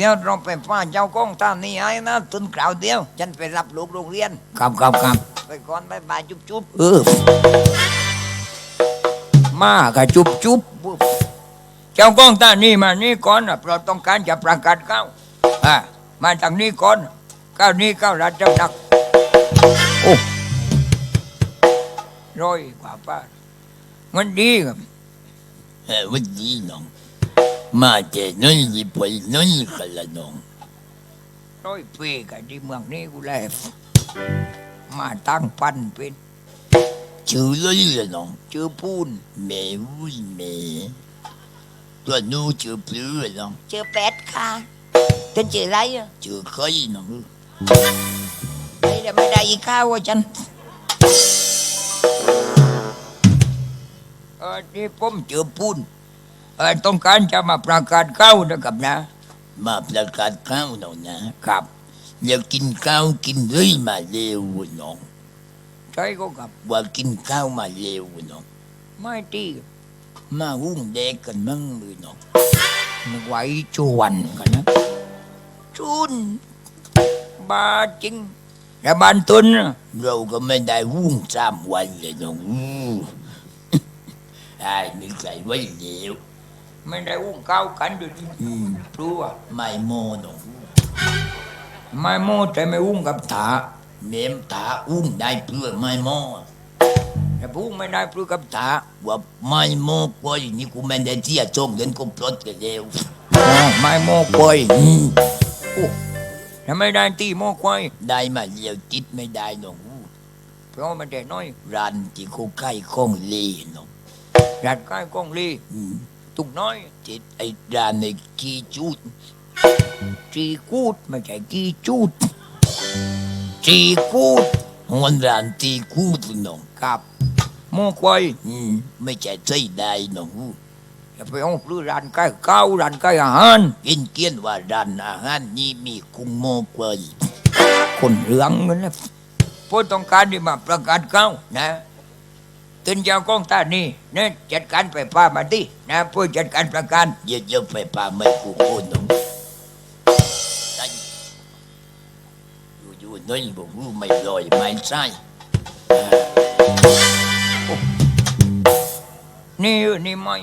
เดี๋ยวเราไปฟ้าเจ้าก้องตามนี่ไอ้นะตุนกล่าวเดียว ฉันไปรับลูกโรงเรียน ครับครับครับไปก่อนบายบายจุ๊บจุ๊บเออมากะจุบจุบปุ๊บเจ้ากล้องตานี่มานี่ก่อนนะเราต้องการจะประกาศก้าวอะมาทางนี้ก่อนก้าวนี้ก้าวราชดักโอ้ร้อยกว่าป้ามันดีครับเออวันนี้น้อง มาเจอน้อยยี่ปอยน้อยขละน้องร้อยปีกันที่เมืองนี้กูแล้วมาตั้งปั้นเป็นชื่อเลยละน้องชื่อปูนแม่วุ้ยแม่ตัวหนู้ชื่อปลื้อน้องเจอเป็ดค่ะฉันเจออะไรอะชื่อใครน้องไม่ได้ไม่ได้อีกข้าวว่าฉันเออที่ผมเจอปูน เออต้องการจะมาประกาศก้าวนะครับนะ มาประกาศข้าวน้องนะครับแล้วกินข้าวกินเลยมาเร็วน้องใช่ก็กับว่ากินข้าวมาเร็วน้องไม่ตีมาหุ้งแดกกันมั่งมือน้องนึกไว้ชวนกันนะชุนบาจริงแต่บ้านตุนน่ะเราก็ไม่ได้หุ้งสามวันเลยน้องอู้ไอ้ไม่ใส่ไว้เร็ว ไม่ได้อุ้มข้าวกันด้วยที่อืมพรัวไม่โมน้องไม่โม่แต่ไม่อุ้มกับถาเมมตาอุ้งได้เพื่อไม่โมแต่พูดไม่ได้พรัวกับถาว่าไม่โมกวยนี่กูไม่ได้เที่ยจงเดินกูปลดกันเร็วอ๋อไม่โม่ควายอืมแต่ไม่ได้ตีโม่ควายได้มาเลี้ยวจิตไม่ได้น้องอู้เพราะมันแต่น้อยรันที่กูใกล้ข้องเลีน้องรัดใกล้กล้องลีอืม ตุกน้อยจิตไอ้รันในกีจูดจีกูดไม่ใช่กีจูดจีกูดวันรันตีกูดน้องกับโม่ควายไม่ใช่ใจได้น้องอู้อย่าไปเอาพลือรันใกล้ข้าวรันใกล้อาหารกินเกี้ยนว่ารันอาหารนี้มีกุ้งโมกวยคนเหลืองนั่นแหละผู้ต้องการที่มาประกาศเก้านะ ตึนเจ้ากล้องตานี่เนี่ยจัดการไปป้ามาดินะผู้จัดการประกันเยอะๆไปป่าไม่กูกูน้องได้อยู่ๆน้อยบอกรู้ไม่ลอยไม่ใช่นี่เออนี่ไม่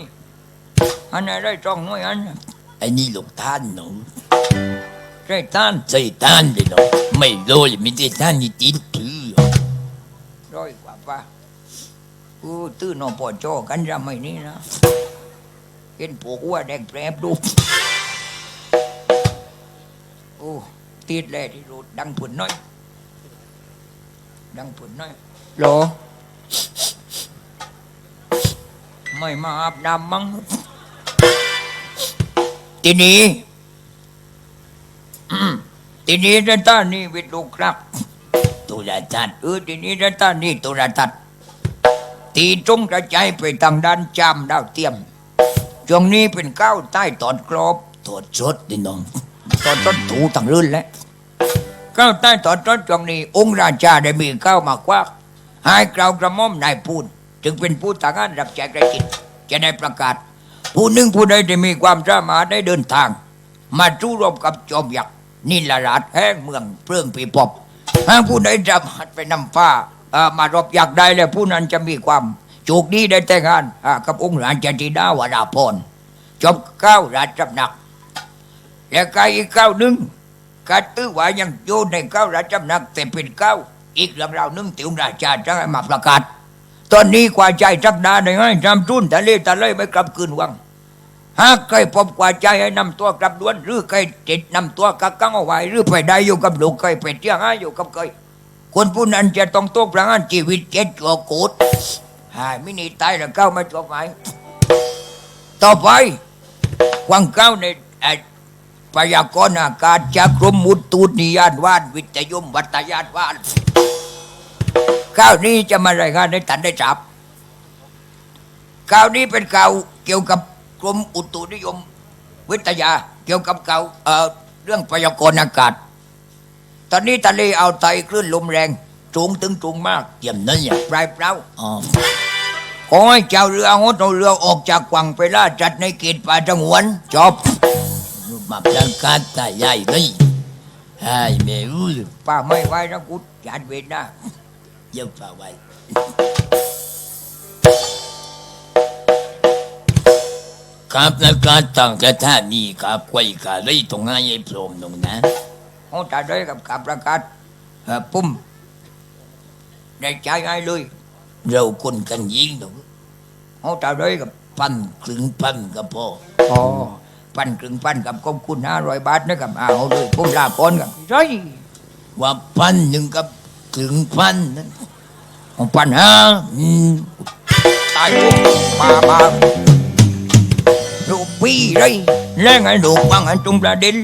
อันไหนได้จ้องน้อยอันน่ะไอ้นี่ลูกท่านน้องได้ท่านใจท่านเลยน้องไม่ลอยไม่ได้ท่านนี่ติดถือ อู้ตื้อนอปอจอกันจะไม่นี่นะเห็นปวกว่าแดงแปรบดูโอ้ติดเลที่รูดดังผุนน้อย ดังผุนน้อยโหลไม่มาอาบน้ำมั้งทีนี้ทีนี้ด้านตานี่วิทลูกครับตุลาท่านเออทีนี้ด้านตานนี่โทรทัศน์ ตีจงกระจายไปทางด้านจามดาวเทียมช่วงนี้เป็นก้าวใต้ตอนกรอบถอดชดดิน้องตอนต้นถูทางรื่นแล้วก้าวใต้ตอนต้นช่วงนี้ องค์ราชาได้มีก้าวมากว่าให้กล่าวกระม่อมนายพูนจึงเป็นผู้ต่างงานรับแจกได้กินจะได้ประกาศ ผู้หนึ่งผู้ใดที่มีความสามารถได้เดินทาง มาจู้รบกับจอมยักษ์นิลราชแห่งเมืองเปลืองปีปอบหากผู้ใดจะหัดไปนำฟ้า มารบอยักได้แล้วผู้นั้นจะมีความโชคดีได้แต่งงานกับองค์ราชธิดาวราพรจบเก้าราชสำนัก และกายอีกเก้าหนึ่งกาตื้อว่ายังอยู่ในเก้าราชสำนัก แต่เป็นเก้าอีกเรื่องราวหนึ่งที่องค์ราชาจะมาประกาศ ตอนนี้กว่าใจจักดาในให้จำจุนทะเลทะเลไม่กลับคืนวังหากใครพบกว่าใจให้นำตัวกลับด่วน หรือใครติดนำตัวกักกังเอาไว้หรือไปได้อยู่กับลูกใครไปเที่ยงหาอยู่กับใคร คนผู้นั้นจะต้องตกประหารชีวิตเจ็ดตัวโกดหายไม่หนีตายแล้วก้าวไม่จบไหมต่อไปวังก้าวในเอ่อพยากรณ์อากาศจากกรมอุตุนิยานวานวิทยุมวัตยานวานก้าวนี้จะมารายงานให้ท่านได้ทราบข่าวนี้เป็นข่าวเกี่ยวกับกรมอุตุนิยม วิทยา เกี่ยวกับข่าวเอ่อเรื่องพยากรณ์อากาศ ตอนนี้ทะเลอ่าวไทยคลื่นลมแรงสูงถึงสูงมากเยี่ยมนั่นเนี่ยปลายเปล่าอ๋อขอให้เจ้าเรือหดเอาเรือออกจากฝั่งไปล่าจัดในเขตป่าสงวนจบโอ้มาประกาศตายายเลยไอ้แม่รู้เลยป้าไม่ไหวนะกูจัดเวรนะเดี๋ยวฝากไว้ครับแล้วก็ตั้งแต่ท่านี้ครับไว้กาเลยตรงนั้นไอ้พรหมตรงนั้น เขาจะได้กับการประกาศเอ่อปุ่มได้ใจง่ายเลยเราคนกันยิงตรงเขาจะได้กับพันครึ่งพันก็พออ๋อปันกึ่งปันกับกองคุณห้าร้อยบาทนะครับเอาเลยผมลาก่อนกับใช่ว่าพันหนึ่งกับครึ่งพันนั้นของปันห้าอืมตายปุ๊บมามาลูกพี่เลยแรงไอ้ลูกวางไอ้ตรงประเด็น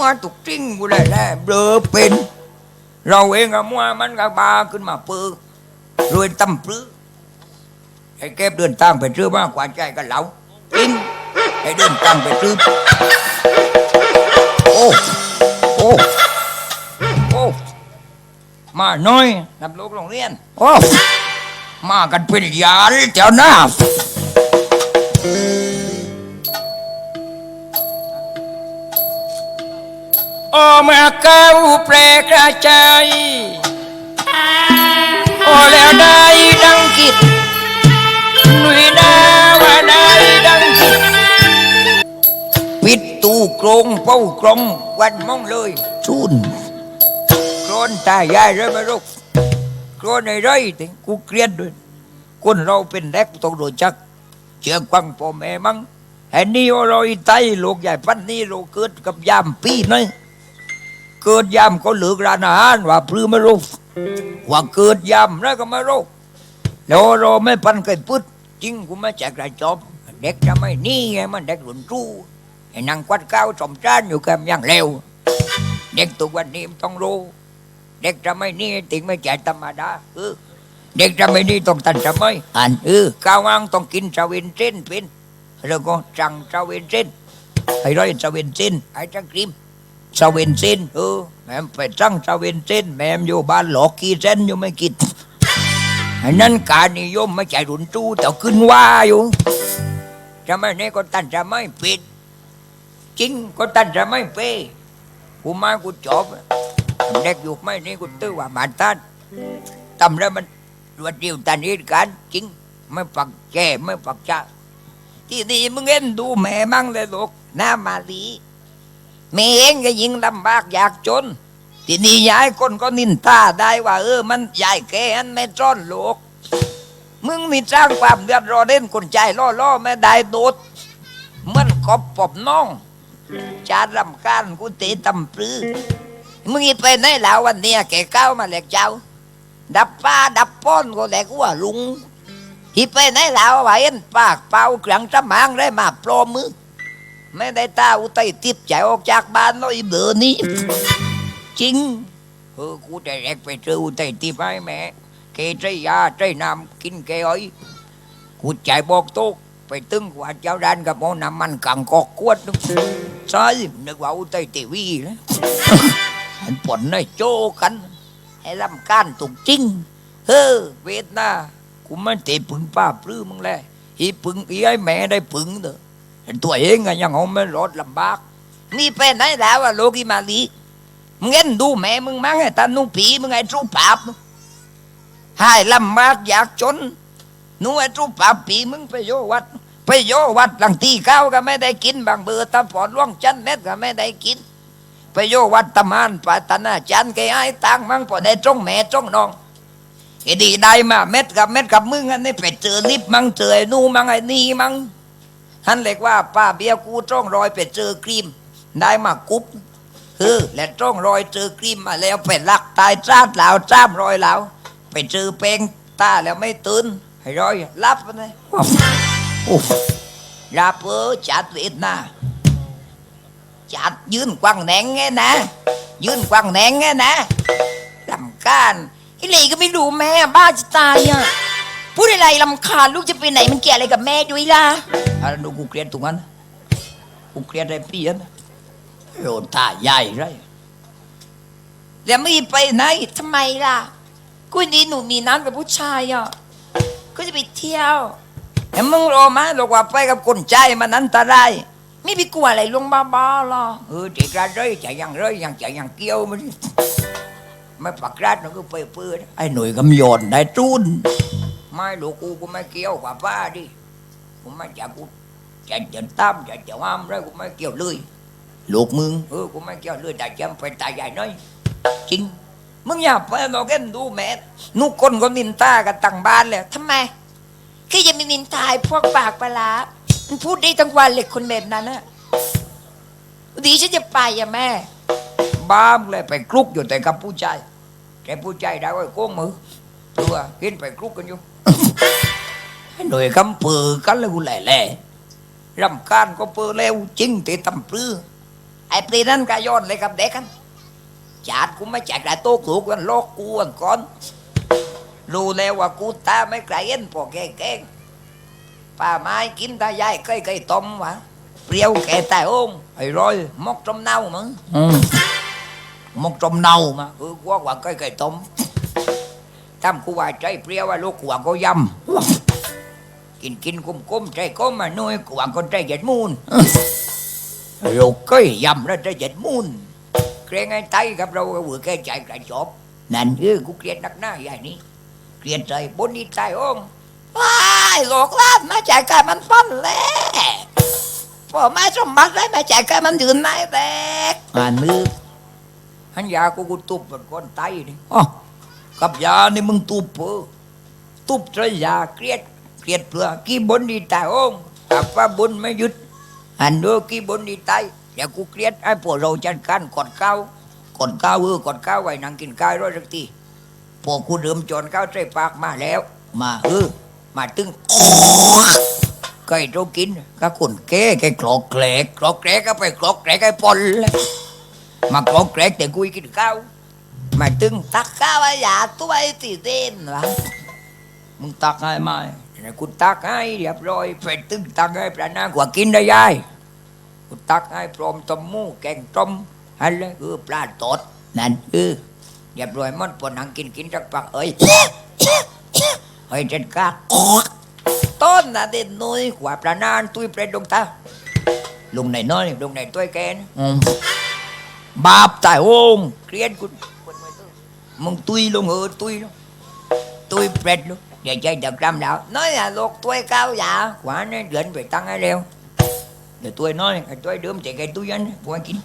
ว่าตุกจริงกูเลยแหละเบลอเป็น เราเองกับมัวมันกับบาขึ้นมาเปื้อรวยตั้มปลื้อไอ้แก็บเดินทางไปซื้อมากกว่าใจกันเหลาจริงไอ้เดินทางไปซื้อโอ้โอ้โอ้มาน้อยนับลูกโรงเรียนโอ้มากันเป็นยาลแถวหน้า โอ้เมื่อเก้าแปลกระจายโอ้แล้วได้ดังคิดหนุ่ยนาว่าได้ดังคิดปิดตู้กรงเป้ากรงวันมองเลยชุนโกรนตายายเลยไหมลูกโกรนไอ้ไรถึงกูเกลียดด้วยคนเราเป็นเด็กต้องรู้จักเชื่อฟังพ่อแม่มั้งไอ้นี่ว่าเราอีไตลูกใหญ่ปันนี่เราเกิดกับยามปีนี่ เกิดยามเขาเหลือกร้านอาหารว่าพลือไม่รู้ว่าเกิดยามแล้วก็ไม่รู้แล้วเราไม่ปันเคยพูดจริงกูไม่แจกรายจอบเด็กจะไม่นี่ไงมันเด็กรุ่นจู้ไอ้นางควัดก้าวสมจานอยู่กับยังเร็ว เด็กตัววันนี้มันต้องรู้ เด็กจะไม่นี่ติงไม่ใจธรรมดาเออเด็กจะไม่นี่ต้องตันจะไม่อันเออข้าวงางต้องกินชาเวนเส้นเป็นแล้วก็จังชาเวนเส้นไอ้ร้อยชาเวนเส้นไอ้จังครีม ชาเวนเส้นเออแม่มไปจังชาเวนเส้นแม่มอยู่บ้านหลอกกี่เส้นอยู่ไม่กินอ้นั่นการนิยมไม่ใจรุนจู้แต่ขึ้นว่าอยู่จะไม่นี่ก็ตันจะไม่ปิด จริงก็ตันจะไม่เป้กูมากูจบเด็กอยู่ไม่นี่กูตื้อว่ามาตันทำแล้วมันรวดเดียวตันเหตุการจริง ไม่ปักแกไม่ปักจ้าที่นี่มึงเอ็นดูแม่มั่งเลยลูกหน้ามาลี แม่เองก็ยิ่งลำบากอยากจน ที่นี่ยายคนก็นินตาได้ว่า เออมันยายแกอันไม่จ้อนลูกมึงนี่จ้างความเดือดร้อนเล่นคนใจล่อล่อๆไม่ได้โดดเหมือนกบปอบน้องจารำการกูเตะตำปลือมึงอีไปไหนแล้ววันเนี้ยแกเก้ามาแหลกเจ้า ดับป้าดับป้อนก็แหลกว่าลุงอีไปไหนแล้วว่าเอ็นปากเป่าเครื่องจำหางได้มาปลอมมือ ไม่ได้ตาอุตัยติดใจออกจากบ้านแล้วอีเบอร์นี้ จริงเออกูจะแรกไปเจออุตัยติดไปแม่เกใจยาใจน้ำกินแกอ้อยกูใจบอกโต๊ะไปตึงกว่าเจ้าด้านกับหมอน้ำมันกังกอกกวดนึกใช่นึกว่าอุตัยติวีนะมันปนให้โจกัน ให้ลำการตุกจริงเฮ้อเวทนากูมันเตะปึงป้าปลื้มมึงเลยอีปึงอีไอ้แม่ได้ปึงเด้อ เห็นตัวเองอะยังเอาไม่รอดลำบากมีเป็นไหนแล้วอะโลกิมาลีมึงเอ็นดูแม่มึงมั้งไอ้ตานุ่งผีมึงไอ้จูปาบให้ลำบากอยากจนนูไอ้จูปาบผีมึงไปโยวัด ไปโยวัดหลังตีข้าก็ไม่ได้กินบางเบอร์ตาปอดล่วงจันเม็ดก็ไม่ได้กิน ไปโยวัดตะมานปาตนาจันแกไอ้ตังมั่งพอได้จ้องแม่จ้องน้องไอ้ดีได้มาเม็ดกับเม็ดกับมึงอันนี้ไปเจอลิบมั่งเจอไอ้นู่มั่งไอ้นี่มั่ง ท่านเรียกว่าป้าเบียกูจ้องรอยไปเจอครีม ได้มากุ๊บเออและจ้องรอยเจอครีมมาแล้วไปลักตายจ้าดแล้วจ้ามรอยแล้วไปเจอเปงตาแล้วไม่ตื่นให้รอยรับไปเลยโอ้รับเออจัดเวทนาจัดยืนกวางแหนงไงนะ ยืนกวางแหนงไงนะลำคาญไอ้เหล่ก็ไม่รู้แม่บ้าจะตายอะ พูดอะไรลำคาญลูกจะไปไหนมันเกี่ยวอะไรกับแม่ด้วยล่ะอะไรดูกูเกลียดตรงนั้นกูเกลียดอะไรเปลี่ยนโรตายายไรแล้วไม่ไปไหนทำไมล่ะกูดีหนูมีน้ำกับผู้ชายอะก็จะไปเที่ยวแต่มึงรอมาหรอกว่าไปกับคนใจมันอันตรายมไม่ไปกลัวอะไรลุงบ้าๆหรอ ừ thì ra rơi chạy nhằng rơi nhằng chạy nhằng kêu mà đi mấy bạc ra nó cứ phê phê đó ไอ้หน่วยกำยอนได้จุน mai lũ cu của mấy kêu quả ba đi của mấy chả cu chạy chạy tam chạy chạy am rồi của mấy kêu lười ลูกมึง ừ của mấy kêu lười đại chăm phải tài dài nói chính มึงอย่าไปเราแค่ดูแม่นุกคนก็นินตากันตั้งบ้านเลยทำไมคือจะมีนินทายพวกปากปลาร้ามันพูดได้ทั้งวันเหล็กคนแบบนั้นน่ะดีฉันจะไปอะแม่ บ้ามเลยไปคลุกอยู่แต่กับผู้ชายแต่ผู้ชายได้ไว้โก้งมือตัวกินไปคลุกกันอยู่ หน่วยกำปือกันเลยกูแหล่แหล่รำคาญก็เปิดแล้วจริงตีตำปลื้อไอ้ปลีนั่นก็ย้อนเลยกับเด็กกันจาดกูไม่แจกได้โต๊ะกูกันโลกกูกันก่อนรู้แล้วว่ากูตาไม่ไกลเอ็นพอแก่แกงป่าไม้กินตายายเคยเคยต้มวะเปรี้ยวแก่ตายโอ้มไอ้ร้อยมกจมเน่ามึงอืม มกจมเน่ามา ừ quá quả cây cây tôm tam cô bà trái pria và lúc quả có dâm kinh kinh cung cung trái có mà nuôi quả con trái dệt muôn rồi cây dầm ra trái dệt muôn kêu ngay tay gặp đâu vừa cây chạy cả chộp นั่น ừ cũng kia đắc na vậy ní kia trời bốn đi tay ôm ai lột lát mà chạy cả mình phân lẽ bỏ mai trong mắt đấy mà chạy cả mình dừng này đẹp อ่านมือ hắn già của cô tụp một con tay đi อ๋อ กับยานี่มึงตุบเปอตุบใจยาเครียดเครียดเพื่อกี่บนดีตายโองกับว่าบนไม่หยุดอันเด้อกี่บนดีตายอย่ากูเครียดไอ้พวกเราจัดการกดข้ากดข้าเออกดข้าไว้นั่งกินข้าวร้อยสักทีพวกกูเดิมจนข้าใส่ปากมาแล้ว มาเออมาตึงไก่เรากินก็คนแก่แกกรอกแกรกกรอกแกรกก็ไปกรอกแกรกไอ้ปนเลยมากรอกแกรกแต่กูกินข้าว mày tưng tắc cá bây giờ tôi thì tên là มึงตักให้ไหมเนี่ยกูตักให้เรียบร้อยไปตึงตักให้ปลาหน้ากว่ากินได้ยายกูตักให้พร้อมต้มหมูแกงต้มฮันเลยเออปลาตดนั่นเออเรียบร้อยมันปนนังกินกินสักปักเอ้ยเฮ้ยเจ็ดกาต้นนะเด่นน้อยกว่าปลาหน้าตุ้ยเปรตดงตาลุงไหนน้อยลุงไหนตัวแกนบาปตายโอ้งเครียดกู มึงตุยลงเออตุยลงตุยเปรตลูกอย่าใจดักรำแล้วน้อย là lột tôi cao dạ quả nó gần phải tăng ai leo để tôi nói cái tôi đớm chạy cái tôi anh của anh kín